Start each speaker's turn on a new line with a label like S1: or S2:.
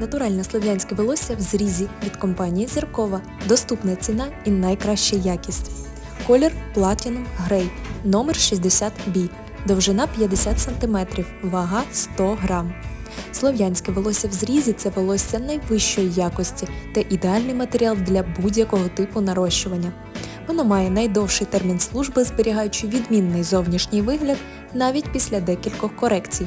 S1: Натуральне слов'янське волосся в зрізі від компанії Зіркова. Доступна ціна і найкраща якість. Колір Platinum Grey, номер 60B, довжина 50 см, вага 100 грам. Слов'янське волосся в зрізі це волосся найвищої якості та ідеальний матеріал для будь-якого типу нарощування. Воно має найдовший термін служби, зберігаючи відмінний зовнішній вигляд навіть після декількох корекцій.